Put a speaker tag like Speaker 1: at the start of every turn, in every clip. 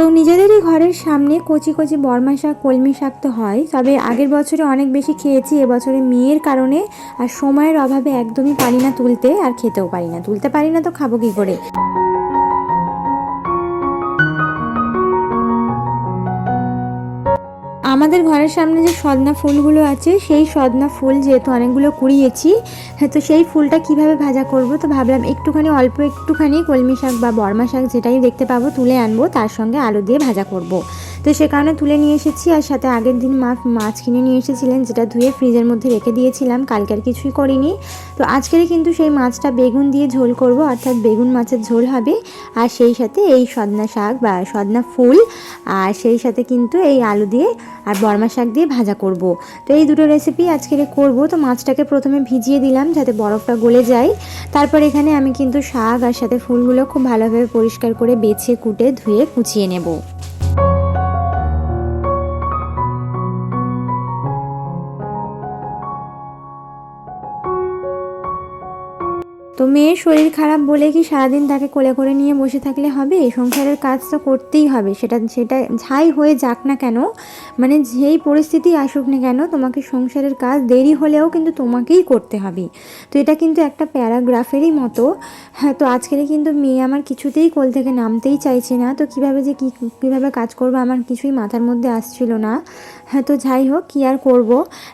Speaker 1: তো নিজেদেরই ঘরের সামনে কচি কচি বর্মা শাক, কলমি শাক তো হয়। তবে আগের বছরে অনেক বেশি খেয়েছি, এবছরে মেয়ের কারণে আর সময়ের অভাবে একদমই পারি না তুলতে আর খেতেও পারি না। তুলতে পারি না তো খাব কী করে? আমাদের ঘরের সামনে যে সদনা ফুলগুলো আছে, সেই সদনা ফুল যেহেতু অনেকগুলো কুড়িয়েছি হ্যাঁ তো সেই ফুলটা কীভাবে ভাজা করব তো ভাবলাম একটুখানি, অল্প একটুখানি কলমি শাক বা বর্মা শাক যেটাই দেখতে পাবো তুলে আনব, তার সঙ্গে আলু দিয়ে ভাজা করব। তো সে কারণে তুলে নিয়ে এসেছি, আর সাথে আগের দিন মা মাছ কিনে নিয়ে এসেছিলেন, যেটা ধুয়ে ফ্রিজের মধ্যে রেখে দিয়েছিলাম, কালকে আর কিছুই করিনি। তো আজকেরই কিন্তু সেই মাছটা বেগুন দিয়ে ঝোল করব, অর্থাৎ বেগুন মাছের ঝোল হবে, আর সেই সাথে এই সদনা শাক বা সদনা ফুল, আর সেই সাথে কিন্তু এই আলু দিয়ে আর বর্মা শাক দিয়ে ভাজা করব। তো এই দুটো রেসিপি আজকের করব। তো মাছটাকে প্রথমে ভিজিয়ে দিলাম যাতে বরফটা গলে যায়। তারপর এখানে আমি কিন্তু শাক আর সাথে ফুলগুলো খুব ভালোভাবে পরিষ্কার করে বেছে, কুটে, ধুয়ে, কুচিয়ে নেব। তো মেয়ের শরীর খারাপ বলে কি সারাদিন তাকে কোলে করে নিয়ে বসে থাকলে হবে? সংসারের কাজ তো করতেই হবে। সেটা সেটা যাই হয়ে যাক না কেন মানে যেই পরিস্থিতি আসুক না কেন, তোমাকে সংসারের কাজ দেরি হলেও কিন্তু তোমাকেই করতে হবে। তো এটা কিন্তু একটা প্যারাগ্রাফেরই মতো। হ্যাঁ তো আজকের কিন্তু মেয়ে আমার কিছুতেই কোল থেকে নামতেই চাইছে না। তো কীভাবে যে কী, কীভাবে কাজ করব আমার কিছুই মাথার মধ্যে আসছিল না। হ্যাঁ তো যাই হোক, কী আর করব?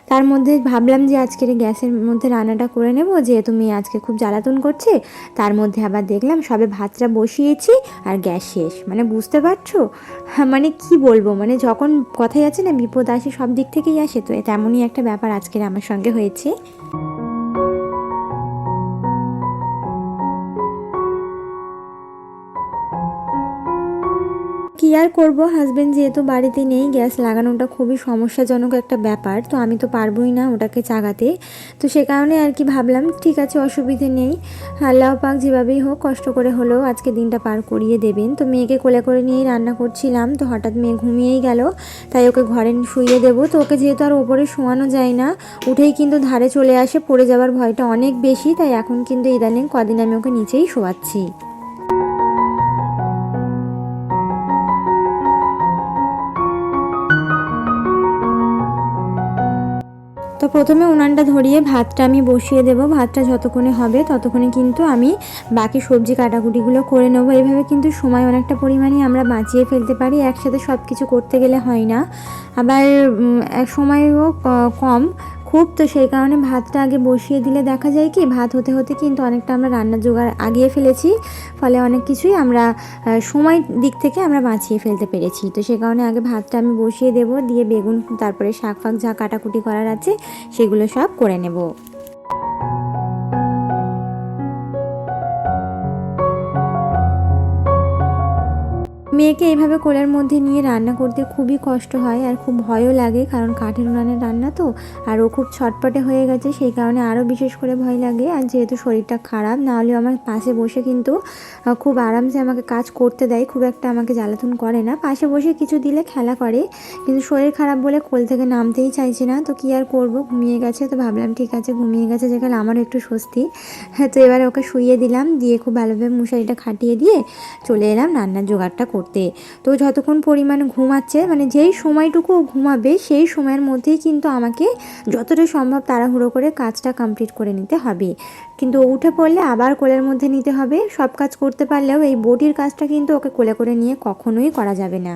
Speaker 1: তার মধ্যে ভাবলাম যে আজকের গ্যাসের মধ্যে রান্নাটা করে নেব। যেহেতু মেয়ে আজকে খুব জ্বালাতন করছে, তার মধ্যে আবার দেখলাম সবে ভাতটা বসিয়েছি আর গ্যাস শেষ। মানে বুঝতে পারছ? হ্যাঁ মানে কি বলব? মানে যখন কথাই আছে না, বিপদ আসে, সব দিক থেকেই আসে। তো তেমনই একটা ব্যাপার আজকের আমার সঙ্গে হয়েছে। আর করব? হাজব্যান্ড যেহেতু বাড়িতে নেই, গ্যাস লাগানোটা খুবই সমস্যাজনক একটা ব্যাপার, তো আমি তো পারবোই না ওটাকে চাগাতে। তো সে কারণে আর কি ভাবলাম, ঠিক আছে, অসুবিধে নেই। আল্লাহ পাক যেভাবেই হোক, কষ্ট করে হলেও আজকে দিনটা পার করিয়ে দেবেন। তো মেয়েকে কোলে করে নিয়েই রান্না করছিলাম, তো হঠাৎ মেয়ে ঘুমিয়েই গেল, তাই ওকে ঘরে শুইয়ে দেবো। তো ওকে যেহেতু আর ওপরে শোয়ানো যায় না, উঠেই কিন্তু ধারে চলে আসে, পড়ে যাওয়ার ভয়টা অনেক বেশি, তাই এখন কিন্তু ইদানিং কদিন আমি ওকে নিচেই শোয়াচ্ছি। তো প্রথমে উনানটা ধরিয়ে ভাতটা আমি বসিয়ে দেব। ভাতটা যতক্ষণে হবে ততক্ষণে কিন্তু আমি বাকি সবজি কাটাকুটিগুলো করে নেব। এভাবে কিন্তু সময় অনেকটা পরিমাণে আমরা বাঁচিয়ে ফেলতে পারি। একসাথে সব কিছু করতে গেলে হয় না। আবার সময়ও কম খুব, তো সেই কারণে ভাতটা আগে বসিয়ে দিলে দেখা যায় কি, ভাত হতে হতে কিন্তু অনেকটা আমরা রান্নার জোগাড় আগিয়ে ফেলেছি। ফলে অনেক কিছুই আমরা সময় দিক থেকে আমরা বাঁচিয়ে ফেলতে পেরেছি। তো সে কারণে আগে ভাতটা আমি বসিয়ে দেব, দিয়ে বেগুন, তারপরে শাক ফাক যা কাটাকুটি করার আছে, সেগুলো সব করে নেব। মেয়েকে এইভাবে কোলের মধ্যে নিয়ে রান্না করতে খুবই কষ্ট হয় আর খুব ভয়ও লাগে, কারণ কাঠের উনানের রান্না তো, আর ও খুব ছটপটে হয়ে গেছে, সেই কারণে আরও বিশেষ করে ভয় লাগে। আর যেহেতু শরীরটা খারাপ, না হলেও আমার পাশে বসে কিন্তু খুব আরামসে আমাকে কাজ করতে দেয়, খুব একটা আমাকে জ্বালাতন করে না। পাশে বসে কিছু দিলে খেলা করে, কিন্তু শরীর খারাপ বলে কোল থেকে নামতেই চাইছে না। তো কী আর করব? ঘুমিয়ে গেছে, তো ভাবলাম ঠিক আছে, ঘুমিয়ে গেছে যেখানে আমারও একটু স্বস্তি। হ্যাঁ তো এবার ওকে শুইয়ে দিলাম, দিয়ে খুব ভালোভাবে মশারিটা খাটিয়ে দিয়ে চলে এলাম, রান্নার জোগাড়টা করতে। করতে। তো যতক্ষণ পরিমাণ ঘুমাচ্ছে মানে যেই সময়টুকু ঘুমাবে, সেই সময়ের মধ্যেই কিন্তু আমাকে যতটা সম্ভব তাড়াহুড়ো করে কাজটা কমপ্লিট করে নিতে হবে। কিন্তু উঠে পড়লে আবার কোলের মধ্যে নিতে হবে। সব কাজ করতে পারলেও এই বডির কাজটা কিন্তু ওকে কোলে করে নিয়ে কখনোই করা যাবে না।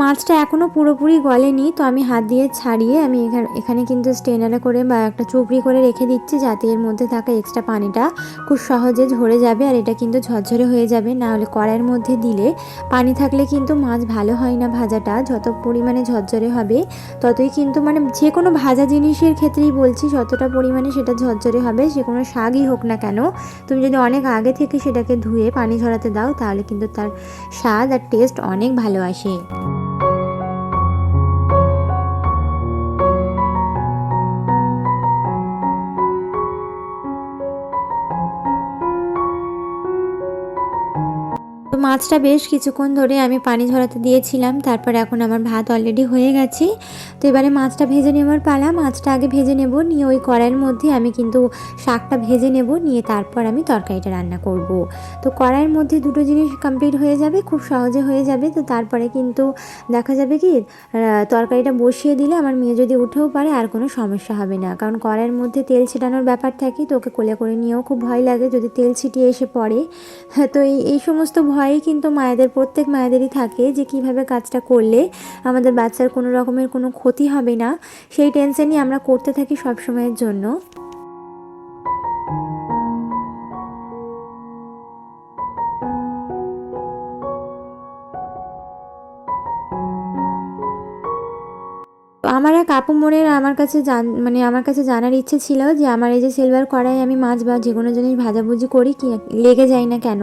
Speaker 1: মাছটা এখনও পুরোপুরি গলেনি, তো আমি হাত দিয়ে ছাড়িয়ে আমি এখানে এখানে কিন্তু স্টেনারে করে বা একটা চুপড়ি করে রেখে দিচ্ছি যাতে এর মধ্যে থাকা এক্সট্রা পানিটা খুব সহজে ঝরে যাবে আর এটা কিন্তু ঝরঝরে হয়ে যাবে। না হলে কড়াইয়ের মধ্যে দিলে পানি থাকলে কিন্তু মাছ ভালো হয় না ভাজাটা, যত পরিমাণে ঝরঝরে হবে ততই কিন্তু মানে যে কোনো ভাজা জিনিসের ক্ষেত্রেই বলছি যতটা পরিমাণে সেটা ঝরঝরে হবে যে কোনো শাকই হোক না কেন। তুমি যদি অনেক আগে থেকে সেটাকে ধুয়ে পানি ঝরাতে দাও তাহলে কিন্তু তার স্বাদ আর টেস্ট অনেক ভালো আসে। তো মাছটা বেশ কিছুক্ষণ ধরে আমি পানি ঝরাতে দিয়েছিলাম তারপর এখন আমার ভাত অলরেডি হয়ে গেছে। তো এবারে মাছটা ভেজে নেওয়ার পালা মাছটা আগে ভেজে নেব নিয়ে ওই কড়াইয়ের মধ্যে আমি কিন্তু শাকটা ভেজে নেব নিয়ে তারপর আমি তরকারিটা রান্না করব। তো কড়াইয়ের মধ্যে দুটো জিনিস কমপ্লিট হয়ে যাবে খুব সহজে হয়ে যাবে। তো তারপরে কিন্তু দেখা যাবে কি তরকারিটা বসিয়ে দিলে আমার মেয়ে যদি উঠেও পারে আর কোনো সমস্যা হবে না। কারণ কড়াইয়ের মধ্যে তেল ছিটানোর ব্যাপার থাকে তো ওকে কোলে করে নিয়েও খুব ভয় লাগে যদি তেল ছিটিয়ে এসে পড়ে। হ্যাঁ, তো এই এই সমস্ত ভয়ই কিন্তু মায়েদের, প্রত্যেক মায়েদেরই থাকে যে কীভাবে কাজটা করলে আমাদের বাচ্চার কোনো রকমের কোনো ক্ষতি হবে না। সেই টেনশনই আমরা করতে থাকি সব সময়ের জন্য। আমার এক আপু মনের আমার কাছে জান মানে আমার কাছে জানার ইচ্ছে ছিল যে আমার এই যে সিলভার কড়াই আমি মাছ বা যে কোনো জিনিস ভাজাভুজি করি কি, লেগে যায় না কেন?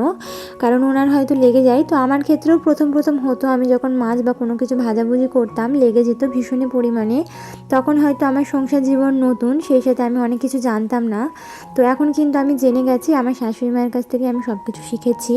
Speaker 1: কারণ ওনার হয়তো লেগে যায়। তো আমার ক্ষেত্রেও প্রথম প্রথম হতো আমি যখন মাছ বা কোনো কিছু ভাজাভুজি করতাম, লেগে যেত ভীষণই পরিমাণে। তখন হয়তো আমার সংসার জীবন নতুন, সেই সাথে আমি অনেক কিছু জানতাম না। তো এখন কিন্তু আমি জেনে গেছি, আমার শাশুড়ি মায়ের কাছ থেকে আমি সব কিছু শিখেছি।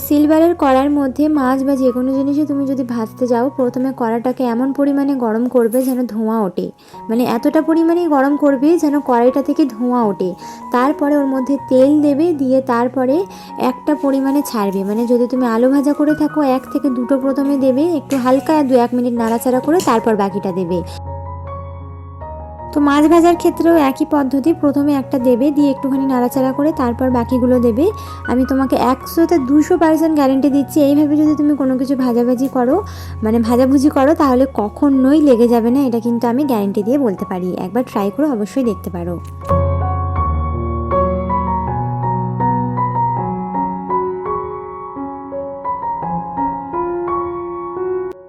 Speaker 1: সিলভারের কড়ার মধ্যে মাছ বা যে কোনো জিনিসে তুমি যদি ভাজতে যাও, প্রথমে কড়াটাকে এমন পরিমাণে গরম করবে যেন ধোঁয়া ওঠে। মানে এতটা পরিমাণে গরম করবে যেন কড়াইটা থেকে ধোঁয়া ওঠে। তারপরে ওর মধ্যে তেল দেবে, দিয়ে তারপরে একটা পরিমাণে ছাড়বে। মানে যদি তুমি আলু ভাজা করে থাকো, এক থেকে দুটো প্রথমে দেবে, একটু হালকা দু এক মিনিট নাড়াচাড়া করে তারপর বাকিটা দেবে। তো মাছ ভাজার ক্ষেত্রেও একই পদ্ধতি, প্রথমে একটা দেবে, দিয়ে একটুখানি নাড়াচাড়া করে তারপর বাকিগুলো দেবে। আমি তোমাকে একশোতে দুশো পার্সেন্ট গ্যারেন্টি দিচ্ছি, এইভাবে যদি তুমি কোনো কিছু ভাজাভাজি করো মানে ভাজাভুজি করো, তাহলে কখনোই লেগে যাবে না, এটা কিন্তু আমি গ্যারেন্টি দিয়ে বলতে পারি। একবার ট্রাই করে, অবশ্যই দেখতে পারো।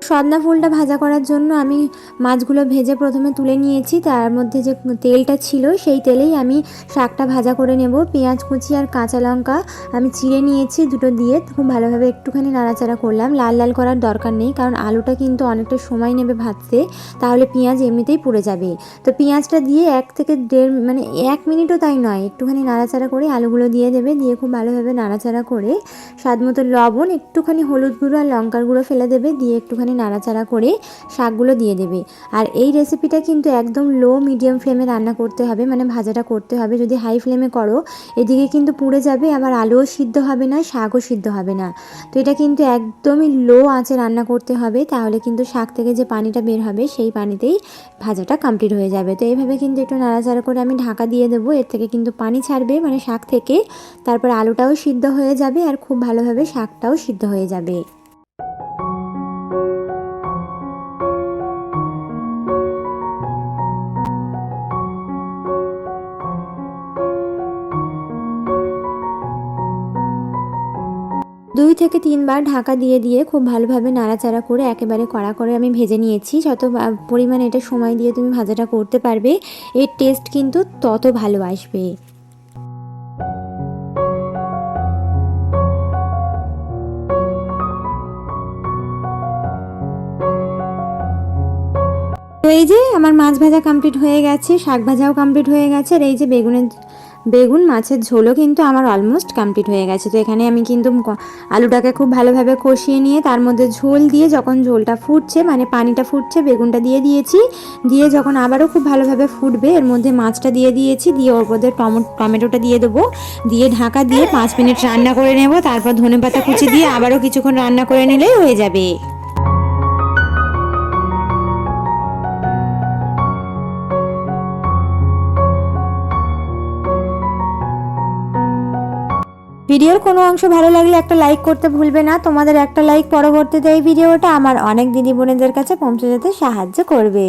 Speaker 1: সদনা ফুলটা ভাজা করার জন্য আমি মাছগুলো ভেজে প্রথমে তুলে নিয়েছি। তার মধ্যে যে তেলটা ছিল, সেই তেলেই আমি শাকটা ভাজা করে নেব। পেঁয়াজ কুচি আর কাঁচা লঙ্কা আমি চিড়ে নিয়েছি দুটো দিয়ে। খুব ভালোভাবে একটুখানি নাড়াচাড়া করলাম। লাল লাল করার দরকার নেই, কারণ আলুটা কিন্তু অনেকটা সময় নেবে ভাজতে। তাহলে পেঁয়াজ এমনিতেই পুড়ে যাবে। তো পেঁয়াজটা দিয়ে এক থেকে দেড় মানে এক মিনিটও তাই নয়, একটুখানি নাড়াচাড়া করে আলুগুলো দিয়ে দেবে। দিয়ে খুব ভালোভাবে নাড়াচাড়া করে স্বাদ মতো লবণ, একটুখানি হলুদ গুঁড়ো আর লঙ্কার গুঁড়ো ফেলে দেবে। দিয়ে একটুখানি নাড়াচাড়া করে শাকগুলো দিয়ে দেবে। আর এই রেসিপিটা কিন্তু একদম লো মিডিয়াম ফ্লেমে রান্না করতে হবে মানে ভাজাটা করতে হবে। যদি হাই ফ্লেমে করো, এদিকে কিন্তু পুড়ে যাবে, আবার আলুও সিদ্ধ হবে না, শাকও সিদ্ধ হবে না। তো এটা কিন্তু একদমই লো আঁচে রান্না করতে হবে, তাহলে কিন্তু শাক থেকে যে পানিটা বের হবে, সেই পানিতেই ভাজাটা কমপ্লিট হয়ে যাবে। তো এইভাবে কিন্তু একটু নাড়াচাড়া করে আমি ঢাকা দিয়ে দেবো, এর থেকে কিন্তু পানি ছাড়বে মানে শাক থেকে। তারপর আলুটাও সিদ্ধ হয়ে যাবে, আর খুব ভালোভাবে শাকটাও সিদ্ধ হয়ে যাবে। থেকে তিনবার ঢাকা দিয়ে দিয়ে খুব ভালোভাবে নাড়াচাড়া করে একেবারে কড়া করে আমি ভেজে নিয়েছি। যত পরিমাণে এটা সময় দিয়ে তুমি ভাজাটা করতে পারবে, এর টেস্ট কিন্তু তত ভালো আসবে। তো এই যে আমার মাছ ভাজা কমপ্লিট হয়ে গেছে, শাক ভাজাও কমপ্লিট হয়ে গেছে, আর এই যে বেগুনের বেগুন মাছের ঝোলও কিন্তু আমার অলমোস্ট কমপ্লিট হয়ে গেছে। তো এখানে আমি কিন্তু আলুটাকে খুব ভালোভাবে কষিয়ে নিয়ে তার মধ্যে ঝোল দিয়ে যখন ঝোলটা ফুটছে মানে পানিটা ফুটছে, বেগুনটা দিয়ে দিয়েছি। দিয়ে যখন আবারও খুব ভালোভাবে ফুটবে, এর মধ্যে মাছটা দিয়ে দিয়েছি, দিয়ে ওর মধ্যে টমো- টমেটোটা দিয়ে দেবো। দিয়ে ঢাকা দিয়ে পাঁচ মিনিট রান্না করে নেব, তারপর ধনেপাতা কুচি দিয়ে আবারও কিছুক্ষণ রান্না করে নিলেই হয়ে যাবে। ভিডিওর কোনো অংশ ভালো লাগলে একটা লাইক করতে ভুলবে না। তোমাদের একটা লাইক পরবর্তীতে এই ভিডিওটা আমার অনেক দিদি বোনেদের কাছে পৌঁছে যেতে সাহায্য করবে।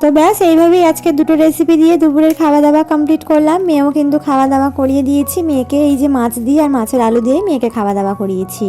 Speaker 1: তো ব্যাস, এইভাবেই আজকে দুটো রেসিপি দিয়ে দুপুরের খাওয়া দাওয়া কমপ্লিট করলাম। মেয়েও কিন্তু খাওয়া দাওয়া করিয়ে দিয়েছি। মেয়েকে এই যে মাছ দিয়ে আর মাছের আলু দিয়ে মেয়েকে খাওয়া দাওয়া করিয়েছি।